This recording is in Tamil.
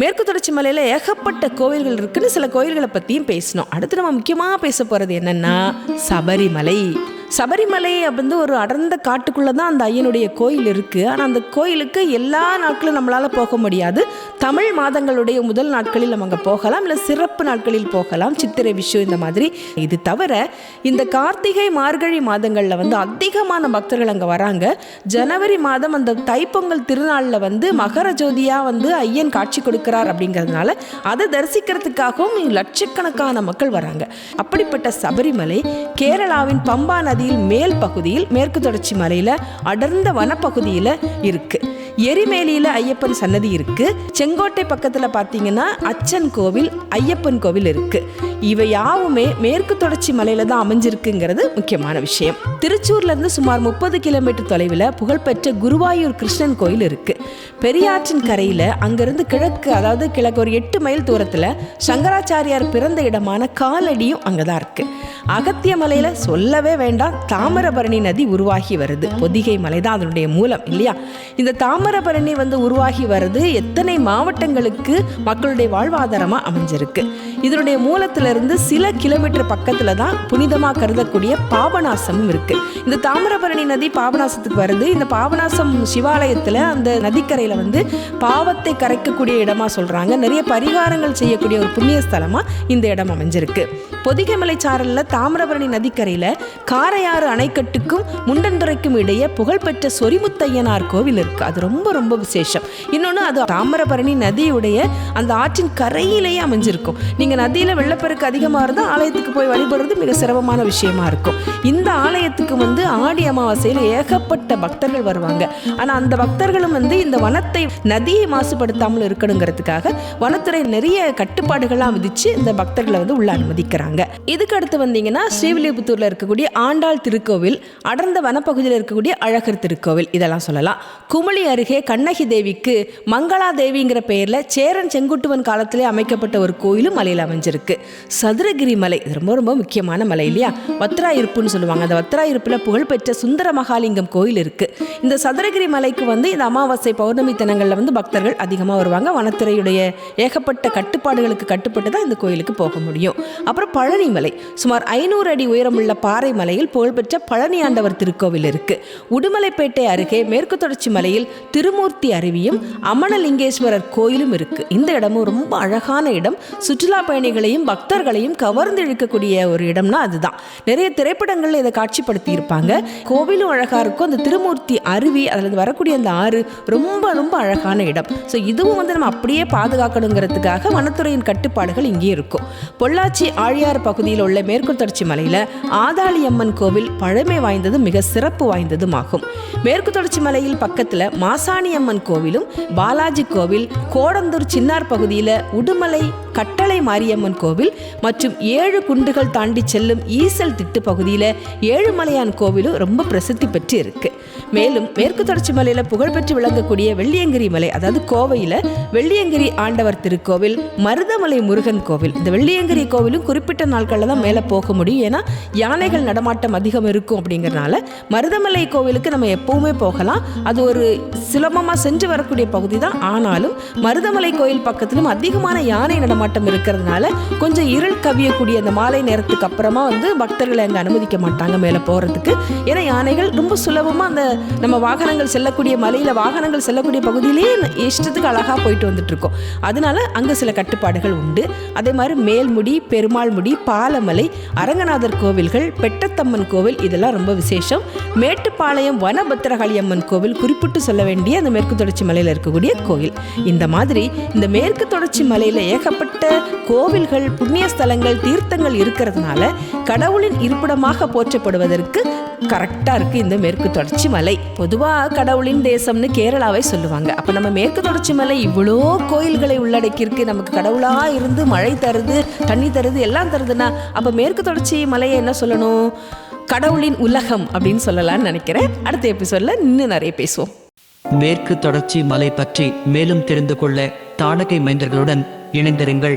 மேற்கு தொடர்ச்சி மலையில் ஏகப்பட்ட கோவில்கள் இருக்குன்னு சில கோயில்களை பற்றியும் பேசணும் அடுத்து நம்ம முக்கியமாக பேச போகிறது என்னென்னா சபரிமலை. சபரிமலை வந்து ஒரு அடர்ந்த காட்டுக்குள்ளே தான் அந்த ஐயனுடைய கோயில் இருக்குது ஆனால் அந்த கோயிலுக்கு எல்லா நாட்களும் நம்மளால் போக முடியாது. தமிழ் மாதங்களுடைய முதல் நாட்களில் நம்ம அங்கே போகலாம். இல்லை சிறப்பு நாட்களில் போகலாம். சித்திரை விஷு இந்த மாதிரி. இது தவிர இந்த கார்த்திகை மார்கழி மாதங்களில் வந்து அதிகமான பக்தர்கள் அங்கே வராங்க. ஜனவரி மாதம் அந்த தைப்பொங்கல் திருநாளில் வந்து மகர ஜோதியாக வந்து ஐயன் காட்சி கொடுக்கிறார் அப்படிங்கிறதுனால அதை தரிசிக்கிறதுக்காகவும் லட்சக்கணக்கான மக்கள் வராங்க. அப்படிப்பட்ட சபரிமலை கேரளாவின் பம்பா நதியில் மேல் பகுதியில் மேற்கு தொடர்ச்சி மலையில் அடர்ந்த வனப்பகுதியில் இருக்கு. எரிமேலியில் ஐயப்பன் சன்னதி இருக்கு. செங்கோட்டை பக்கத்தில் பார்த்தீங்கன்னா அச்சன் கோவில் ஐயப்பன் கோவில் இருக்கு. இவை யாவுமே மேற்கு தொடர்ச்சி மலையில தான் அமைஞ்சிருக்குங்கிறது முக்கியமான விஷயம். திருச்சூர்ல இருந்து சுமார் முப்பது கிலோமீட்டர் தொலைவில் புகழ்பெற்ற குருவாயூர் கிருஷ்ணன் கோயில் இருக்கு. பெரியாற்றின் கரையில் அங்கிருந்து கிழக்கு அதாவது கிழக்கு ஒரு எட்டு மைல் தூரத்தில் சங்கராச்சாரியார் பிறந்த இடமான காலடியும் அங்கே தான் இருக்கு. அகத்திய மலையில சொல்லவே வேண்டாம் தாமிரபரணி நதி உருவாகி வருது. பொதிகை மலை தான் அதனுடைய மூலம் இல்லையா? இந்த தாம்பரபரணி வந்து உருவாகி வருது எத்தனை மாவட்டங்களுக்கு மக்களுடைய வாழ்வாதாரமாக அமைஞ்சிருக்கு. இதனுடைய மூலத்திலிருந்து சில கிலோமீட்டர் பக்கத்தில் தான் புனிதமாக கருதக்கூடிய பாபநாசமும் இருக்கு. இந்த தாமிரபரணி நதி பாபநாசத்துக்கு வருது. இந்த பாபநாசம் சிவாலயத்தில் அந்த நதிக்கரையில் வந்து பாவத்தை கரைக்கக்கூடிய இடமா சொல்கிறாங்க நிறைய பரிகாரங்கள் செய்யக்கூடிய ஒரு புண்ணிய ஸ்தலமாக இந்த இடம் அமைஞ்சிருக்கு. பொதிகைமலை சாரலில் தாமிரபரணி நதிக்கரையில் காரையாறு அணைக்கட்டுக்கும் முண்டன்துறைக்கும் இடையே புகழ்பெற்ற சொரிமுத்தையனார் கோவில் இருக்கு. அது ரொம்ப ரொம்ப ரொம்ப விசேஷம். இன்னொன்று அது தாமிரபரணி நதியுடைய அந்த ஆற்றின் கரையிலேயே அமைஞ்சிருக்கும். நீங்கள் நதியில் வெள்ளப்பெருக்கு அதிகமாக இருந்தால் ஆலயத்துக்கு போய் வழிபடுறது மிக சிரமமான விஷயமா இருக்கும். இந்த ஆலயத்துக்கு வந்து ஆடி அமாவாசையில் ஏகப்பட்ட பக்தர்கள் வருவாங்க. ஆனால் அந்த பக்தர்களும் வந்து இந்த வனத்தை நதியை மாசுபடுத்தாமல் இருக்கணுங்கிறதுக்காக வனத்துறை நிறைய கட்டுப்பாடுகள்லாம் விதித்து இந்த பக்தர்களை வந்து உள்ள அனுமதிக்கிறாங்க. இதுக்கு அடுத்து வந்தீங்கன்னா ஸ்ரீவில்லிபுத்தூரில் இருக்கக்கூடிய ஆண்டாள் திருக்கோவில் அடர்ந்த வனப்பகுதியில் இருக்கக்கூடிய அழகர் திருக்கோவில் இதெல்லாம் சொல்லலாம். குமளி அருகே கண்ணகி தேவிக்கு மங்களா தேவிங்கிற பெயரில் சேரன் செங்குட்டுவன் காலத்திலே அமைக்கப்பட்ட ஒரு கோயிலும் மலையில் அமைஞ்சிருக்கு. சதுரகிரி மலை இது ரொம்ப ரொம்ப முக்கியமான மலை இல்லையா? வத்ராயிருப்புன்னு சொல்லுவாங்க. அந்த வத்ராயிருப்பில் புகழ்பெற்ற சுந்தர மகாலிங்கம் கோயில் இருக்கு. இந்த சதுரகிரி மலைக்கு வந்து இந்த அமாவாசை பௌர்ணமி தினங்களில் வந்து பக்தர்கள் அதிகமாக வருவாங்க. வனத்துறையுடைய ஏகப்பட்ட கட்டுப்பாடுகளுக்கு கட்டுப்பட்டு தான் இந்த கோயிலுக்கு போக முடியும். அப்புறம் பழனி மலை சுமார் ஐநூறு அடி உயரமுள்ள பாறை மலையில் புகழ்பெற்ற பழனி ஆண்டவர் திருக்கோவில் இருக்கு. உடுமலைப்பேட்டை அருகே மேற்கு தொடர்ச்சி மலையில் திருமூர்த்தி அருவியும் அமனலிங்கேஸ்வரர் கோயிலும் இருக்கு. இந்த இடமும் ரொம்ப அழகான இடம். சுற்றுலா பயணிகளையும் பக்தர்களையும் கவர்ந்து இழுக்கக்கூடிய ஒரு இடம்னா அதுதான். நிறைய திரைப்படங்கள்ல இதை காட்சிப்படுத்தி இருப்பாங்க கோவிலும் அழகா இருக்கும். அந்த திருமூர்த்தி அருவி அதில் வரக்கூடிய அந்த ஆறு ரொம்ப ரொம்ப அழகான இடம். ஸோ இதுவும் வந்து நம்ம அப்படியே பாதுகாக்கணுங்கிறதுக்காக வனத்துறையின் கட்டுப்பாடுகள் இங்கே இருக்கும். பொள்ளாச்சி ஆழியார் பகுதியில் உள்ள மேற்கு தொடர்ச்சி மலையில் ஆதாளி அம்மன் கோவில் பழமை வாய்ந்ததும் மிக சிறப்பு வாய்ந்ததும் ஆகும் மேற்கு தொடர்ச்சி மலையில் பக்கத்தில் மா அம்மன் கோவிலும் பாலாஜி கோவில் கோடந்தூர் சின்னார் பகுதியில் உடுமலை கட்டளை மாரியம்மன் கோவில் மற்றும் ஏழு குண்டுகள் தாண்டி செல்லும் ஈசல் திட்டு பகுதியில் ஏழுமலையான் கோவிலும் ரொம்ப பிரசித்தி பெற்று இருக்குது மேலும் மேற்கு தொடர்ச்சி மலையில புகழ்பெற்று விளங்கக்கூடிய வெள்ளியங்கிரி மலை அதாவது கோவையில் வெள்ளியங்கிரி ஆண்டவர் திருக்கோவில் மருதமலை முருகன் கோவில். இந்த வெள்ளியங்கிரி கோவிலும் குறிப்பிட்ட நாட்களில் தான் மேலே போக முடியும். ஏன்னா யானைகள் நடமாட்டம் அதிகம் இருக்கும் அப்படிங்கறனால மருதமலை கோவிலுக்கு நம்ம எப்பவுமே போகலாம். அது ஒரு சுலபமாக சென்று வரக்கூடிய பகுதி தான். ஆனாலும் மருதமலை கோயில் பக்கத்திலும் அதிகமான யானை நடமாட்டம் இருக்கிறதுனால கொஞ்சம் இருள் கவியக்கூடிய அந்த மாலை நேரத்துக்கு அப்புறமா வந்து பக்தர்களை அங்கே அனுமதிக்க மாட்டாங்க மேலே போகிறதுக்கு ஏன்னா யானைகள் ரொம்ப சுலபமாக அந்த நம்ம வாகனங்கள் செல்லக்கூடிய மலையில் வாகனங்கள் செல்லக்கூடிய பகுதியிலேயே இஷ்டத்துக்கு அழகாக போயிட்டு வந்துட்டுருக்கோம். அதனால அங்கே சில கட்டுப்பாடுகள் உண்டு. அதே மாதிரி மேல்முடி பெருமாள் முடி பாலமலை அரங்கநாதர் கோவில்கள் பெட்டத்தம்மன் கோவில் இதெல்லாம் ரொம்ப விசேஷம். மேட்டுப்பாளையம் வனபத்திரகாளி அம்மன் கோவில் குறிப்பிட்டு சொல்ல வேண்டிய அந்த மேற்கு தொடர்ச்சி மலையில் இருக்கக்கூடிய கோவில். இந்த மாதிரி இந்த மேற்கு தொடர்ச்சி மலையில் ஏகப்பட்ட கோவில்கள் புண்ணிய ஸ்தலங்கள் தீர்த்தங்கள் இருக்கிறதுனால கடவுளின் இருப்பிடமாக போற்றப்படுவதற்கு கரெக்டாக இருக்குது இந்த மேற்கு தொடர்ச்சி மலை. பொதுவாக கடவுளின் தேசம்னு கேரளாவை சொல்லுவாங்க. அப்போ நம்ம மேற்கு தொடர்ச்சி மலை இவ்வளோ கோயில்களை உள்ளடக்கியிருக்கு. நமக்கு கடவுளாக இருந்து மழை தருது தண்ணி தருது எல்லாம் தருதுன்னா அப்போ மேற்கு தொடர்ச்சி மலையை என்ன சொல்லணும்? கடவுளின் உலகம் அப்படின்னு சொல்லலாம்னு நினைக்கிறேன். அடுத்த எபிசோடில் இன்னும் நிறைய பேசுவோம். மேற்கு தொடர்ச்சி மலை பற்றி மேலும் தெரிந்து கொள்ள தாடகை மைந்தர்களுடன் இணைந்திருங்கள்.